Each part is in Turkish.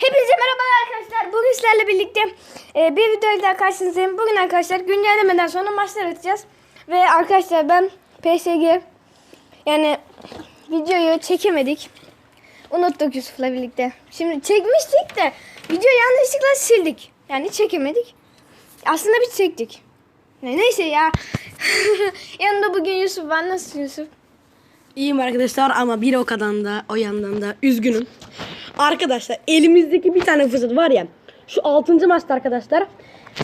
Hepinize merhabalar arkadaşlar. Bugün sizlerle birlikte e, bir videoyla daha karşınızdayım. Bugün arkadaşlar güncellemeden sonra maçlar atacağız. Ve arkadaşlar ben PSG yani videoyu çekemedik. Unuttuk Yusuf'la birlikte. Şimdi çekmiştik de videoyu yanlışlıkla sildik. Yani çekemedik. Aslında biz çektik. Ne- Neyse ya. Yanında bugün Yusuf var. Nasılsın Yusuf? İyiyim arkadaşlar ama bir o kadar da o yandan da üzgünüm. Arkadaşlar elimizdeki bir tane fırsat var ya. Şu 6. maçta arkadaşlar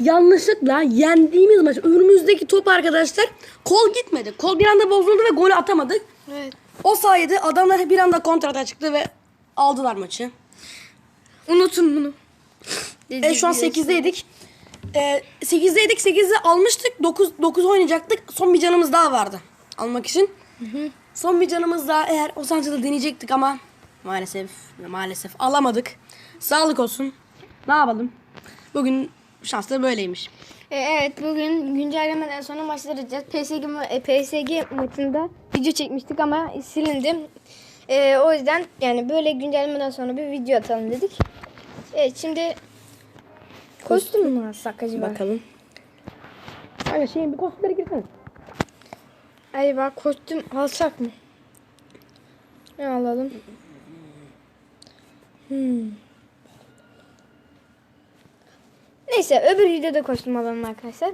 yanlışlıkla yendiğimiz maç önümüzdeki top arkadaşlar kol gitmedi. Kol bir anda bozuldu ve golü atamadık. Evet. O sayede adamlar bir anda kontrata çıktı ve aldılar maçı. Unutun bunu. E, şu an 8'deydik. E, 8'deydik. 8'de almıştık. 9 9 oynayacaktık. Son bir canımız daha vardı almak için. Son bir canımız daha eğer o sancıda deneyecektik ama maalesef maalesef alamadık. Sağlık olsun. Ne yapalım? Bugün şanslar böyleymiş. E, Evet bugün güncellemeden sonra maçlar. PSG, e, PSG maçında video çekmiştik ama silindi. E, o yüzden yani böyle güncellemeden sonra bir video atalım dedik. Evet şimdi kostüm mü alsak acaba? Bakalım. Kanka şeyin bir kostümlere girsene. Acaba kostüm alsak mı? Ne alalım? Hmm. Neyse öbür videoda kostüm alalım arkadaşlar.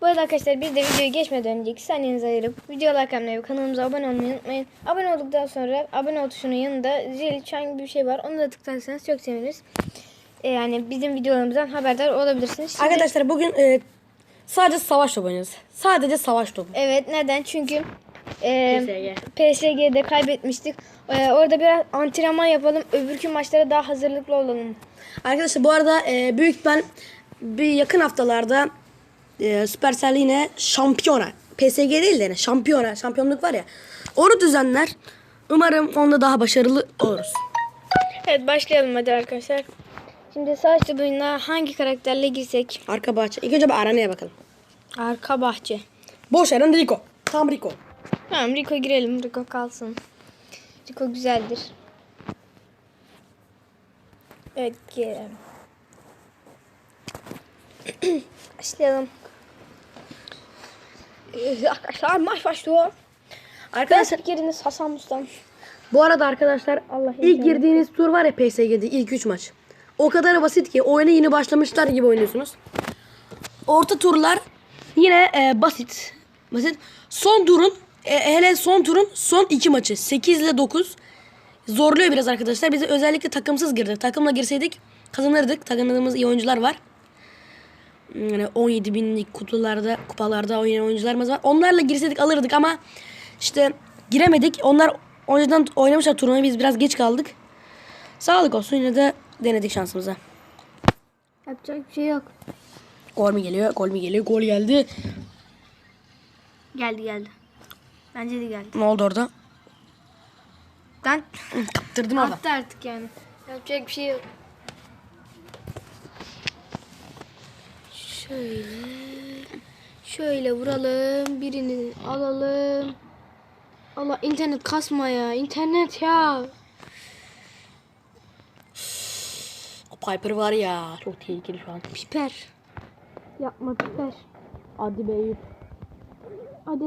Bu arada arkadaşlar biz de videoyu geçmeden önce 2 saniyenizi ayırıp video like atmayı ve kanalımıza abone olmayı unutmayın. Abone olduktan sonra abone ol tuşunun yanında zil çan gibi bir şey var. Onu da tıklarsanız çok seviniriz. E, yani bizim videolarımızdan haberdar olabilirsiniz. Şimdi- Arkadaşlar bugün e, sadece savaş topu oynuyoruz. Sadece savaş topu. Evet neden? Çünkü e, PSG'de kaybetmiştik. E, orada biraz antrenman yapalım. Öbürkü maçlara daha hazırlıklı olalım. Arkadaşlar bu arada e, büyük ben bir yakın haftalarda e, Supercell yine şampiyona PSG değil de yine şampiyona şampiyonluk var ya onu düzenler. Umarım onda daha başarılı oluruz. Evet başlayalım hadi arkadaşlar. Şimdi savaş oyununa hangi karakterle girsek? Arka bahçe. İlk önce bir aranaya bakalım. Arka bahçe. Boş Eren Rico. Tam Rico. Tamam Rico girelim. Rico kalsın. Rico güzeldir. Evet girelim. Başlayalım. Ee, Arkadaşlar maç başlıyor. Arkadaşlar spikeriniz Hasan Mustan. bu arada arkadaşlar Allah ilk girdiğiniz tur var ya PSG'de ilk 3 maç. O kadar basit ki oyuna yeni başlamışlar gibi oynuyorsunuz. Orta turlar yine e, basit. Basit. Son turun e, hele son turun son iki maçı 8 ile 9 zorluyor biraz arkadaşlar. Bize özellikle takımsız girdik. Takımla girseydik kazanırdık. Takımladığımız iyi oyuncular var. Yani 17 binlik kutularda, kupalarda oynayan oyuncularımız var. Onlarla girseydik alırdık ama işte giremedik. Onlar önceden oynamışlar turnuvayı biz biraz geç kaldık. Sağlık olsun yine de denedik şansımıza. Yapacak bir şey yok. Gol mü geliyor? Gol mü geliyor? Gol geldi. Geldi geldi. Bence de geldi. Ne oldu orada? Ben Kaptırdın orada. attı artık yani. Yapacak bir şey yok. Şöyle. Şöyle vuralım. Birini alalım. Allah internet kasma ya. İnternet ya. O Piper var ya. Çok tehlikeli şu an. Piper. Yapma piper. Hadi be. Hadi.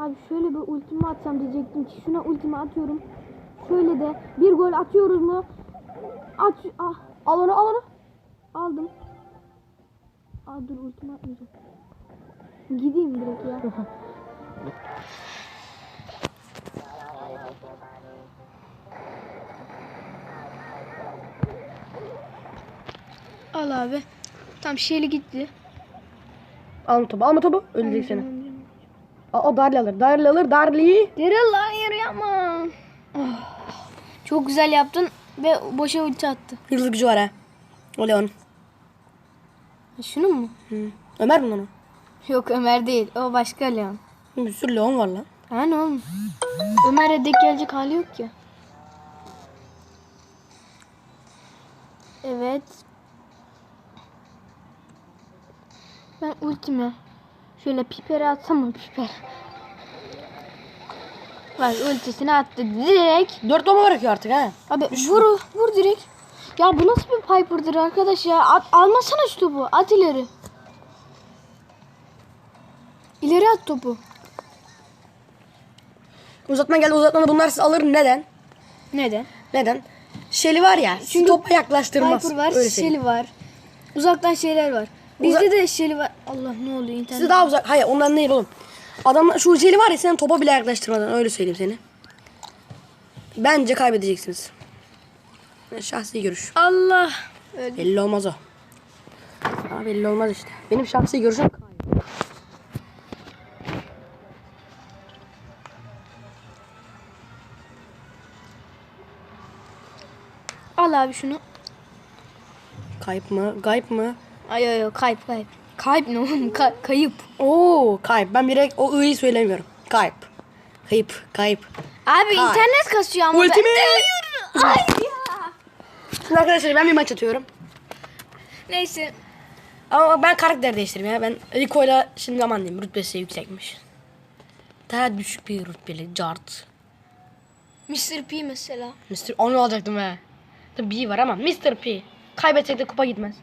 Abi şöyle bir ultimi atsam diyecektim ki şuna ultimi atıyorum. Şöyle de bir gol atıyoruz mu? At ah Al onu al onu. aldım. Aa dur ultimi atmayacağım. Gideyim direkt ya. Al abi. Tam şeyli gitti. Alma topu alma topu. Öldürecek seni. Aa, o Darli alır. Darli alır. Darli. Daryl hayır yapma. Ah, Çok güzel yaptın ve boşa ulti attı. Hızlı gücü var ha. O Leon. Şunu mu? Hı. Ömer mi lan o? Yok Ömer değil. O başka Leon. Bir sürü Leon var lan. Ha ne oğlum? Ömer'e dek gelecek hali yok ki. Evet. Ben ultimi şöyle pipere atsam mı piper? Bak ultisini attı direkt. Dört bomba bırakıyor artık ha. Abi vur vur direkt. Ya bu nasıl bir Piper'dır arkadaş ya? At, almasana şu topu. At ileri. İleri at topu. Uzatma geldi uzatma bunlar siz alır neden? Neden? Neden? Şeli var ya Çünkü topa yaklaştırmaz. Piper var, Öyle. Shelly var. Uzaktan şeyler var. Bizde de Shelly var. Allah ne oluyor internet? Size daha uzak. Hayır ondan değil oğlum. Adam şu Şeli var ya sen topa bile yaklaştırmadan öyle söyleyeyim seni. Bence kaybedeceksiniz. Şahsi görüş. Allah. Öldü. Belli olmaz o. Ha, belli olmaz işte. Benim şahsi görüşüm. Al abi şunu. Kayıp mı? Kayıp mı? Ay ay ay kayıp kayıp. Kayıp ne oğlum? Ka- kayıp. Oo kayıp. Ben direkt o ı'yı söylemiyorum. Kayıp. Kayıp. Kayıp. Abi internet kasıyor ama. ben- Ultimate. Ay ya. Şimdi arkadaşlar ben bir maç atıyorum. Neyse. Ama ben karakter değiştireyim ya. Ben Rico'yla şimdi aman diyeyim rütbesi yüksekmiş. Daha düşük bir rütbeli. Cart. Mr. P mesela. Mr. Onu alacaktım he. Tabii B var ama Mr. P. Kaybetsek de kupa gitmez.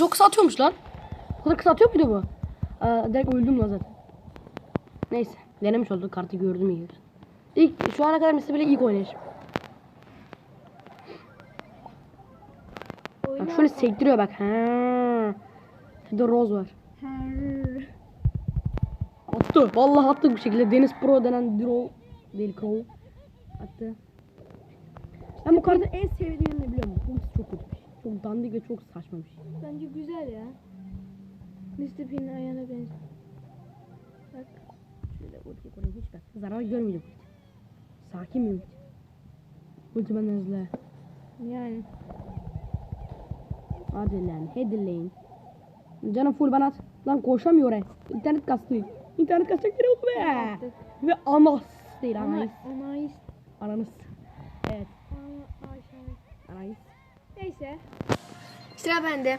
Çok kısa atıyormuş lan. Bu kadar kısa atıyor muydu bu? Aa, direkt öldüm lan zaten. Neyse. Denemiş olduk. Kartı gördüm iyi. İlk, şu ana kadar mesela bile ilk oynayışım. Bak şöyle sektiriyor bak. Ha. Bir de Rose var. Attı. Vallahi attı bir şekilde. Deniz Pro denen Draw değil Crow. Attı. Ben bu kartın en sevdiğim ne biliyor musun? Bu çok kötü şey. Çok dandik ve çok saçma bir şey. Bence güzel ya. Mr. P'nin ayağına benziyor. Bak. Şöyle ulti koyayım hiç bak. Zarar görmeyecek ulti. Sakin bir ulti. Ulti benden hızlı. Yani. Hadi lan hadi lan. Canım full bana at. Lan koşamıyor oraya. İnternet kastı. İnternet kasacak yere oldu be. Ve anas değil anayız. anayız. Ananız. Evet. Neyse. Sıra bende.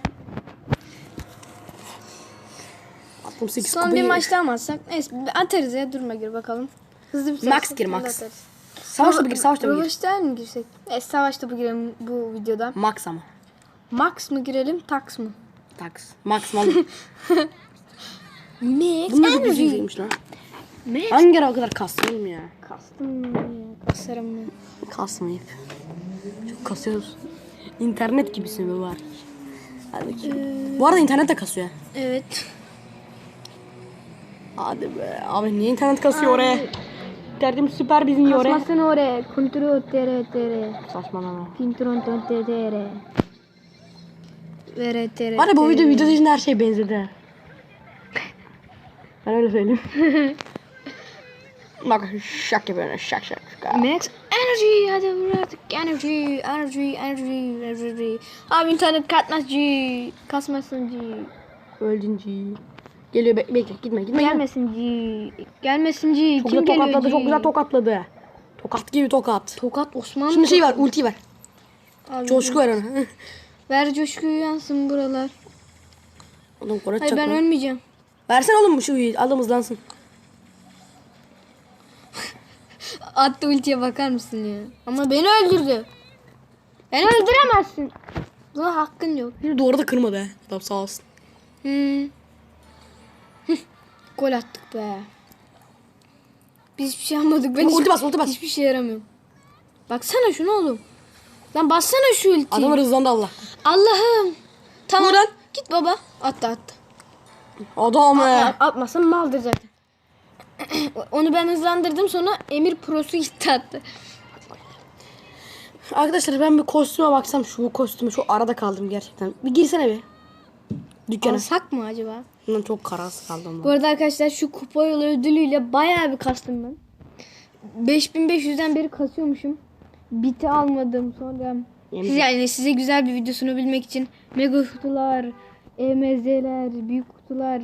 68 Son bir maç daha mı atsak? Neyse atarız ya durma gir bakalım. Hızlı bir Max gir, Max. atarız. Savaş topu gir savaş topu gir. Röveşler mi girsek? E, savaş topu girelim bu videoda. Max ama. Max mı girelim, tax mı? Tax. Max mal. Max Bunlar da güzelmiş lan. Max. Hangi ara o kadar kasmayayım ya? Kastım ya, kasarım ya. Kasmayıp. Çok kasıyoruz. İnternet gibisin be var. Hadi bakayım. Bu arada internet de kasıyor. Evet. Hadi be. Abi niye internet kasıyor oraya? Derdim süper bizim oraya. Kasmasın oraya. Kontrol tere tere. Saçmalama. Ton tere tere. Vere tere ya bu video video dışında her şey benzedi. Ben öyle söyleyeyim. Bak şak yapıyor şak şak. şak. Max energy hadi vur artık energy energy energy energy abi internet katmaz G kasmasın G Öldün G. Geliyor be- bekle gitme gitme. Gelme. gelmesin G gelmesin G Çok kim güzel geliyor tokatladı G? çok güzel tokatladı. Tokat gibi tokat. tokat Osman Şimdi şey var ulti var. Abi, Coşku var ona. ver coşkuyu yansın buralar Oğlum kora hayır ben ölmeyeceğim Versene oğlum bu şu adam hızlansın. Attı ultiye bakar mısın ya ama beni öldürdü beni öldüremezsin buna hakkın yok Bir doğru da kırmadı he. Adam sağ olsun. Hmm. Gol attık be. Biz hiçbir şey yapmadık. Ben Ulti hiç- bas, ulti bas. Hiçbir şey yaramıyorum. Baksana şunu oğlum. Lan bassana şu ultiyi. Adam hızlandı Allah. Allah'ım. Tamam. Vur lan. Git baba. Attı attı. Adam he. Atmasın maldır zaten. Onu ben hızlandırdım sonra Emir Pro'su gitti attı. Arkadaşlar ben bir kostüme baksam şu kostüme şu arada kaldım gerçekten. Bir girsene bir. Dükkana. Alsak mı acaba? Bundan çok kararsız kaldım. Bu arada arkadaşlar şu kupa yolu ödülüyle bayağı bir kastım ben. 5500'den beri kasıyormuşum. Biti almadım sonra. Yemin Size, yani size güzel bir video sunabilmek için mega kutular, EMZ'ler, büyük kutular,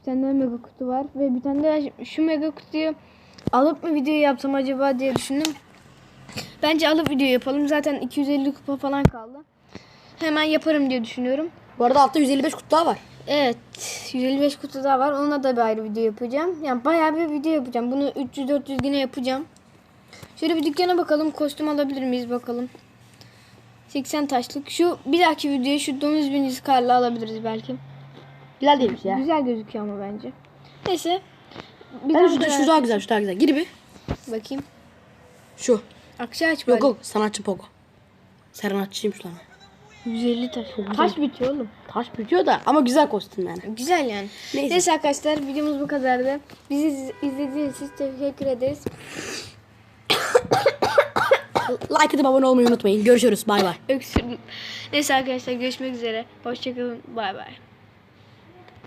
bir tane daha mega kutu var ve bir tane daha şu mega kutuyu alıp mı video yapsam acaba diye düşündüm. Bence alıp video yapalım. Zaten 250 kupa falan kaldı. hemen yaparım diye düşünüyorum. Bu arada altta 155 kutu daha var. Evet 155 kutu daha var. Ona da bir ayrı video yapacağım. Yani bayağı bir video yapacağım. Bunu 300-400 güne yapacağım. Şöyle bir dükkana bakalım. Kostüm alabilir miyiz bakalım. 80 taşlık. Şu bir dahaki videoya şu domuz binicisi karla alabiliriz belki. Güzel değilmiş ya. Güzel gözüküyor ama bence. Neyse. Bir Ben şu, şu daha güzel, şu daha güzel. Gir bir. bakayım. Şu. Akça aç Yok bari. yok sanatçı Pogo. Sanatçıymış lan. 150 taş. Taş bitiyor oğlum. Taş bitiyor da ama güzel kostüm yani. Güzel yani. Neyse. Neyse. arkadaşlar videomuz bu kadardı. Bizi iz- izlediğiniz için teşekkür ederiz. Like atıp abone olmayı unutmayın. Görüşürüz. Bay bay. Öksürdüm. Neyse arkadaşlar görüşmek üzere. Hoşçakalın. Bay bay.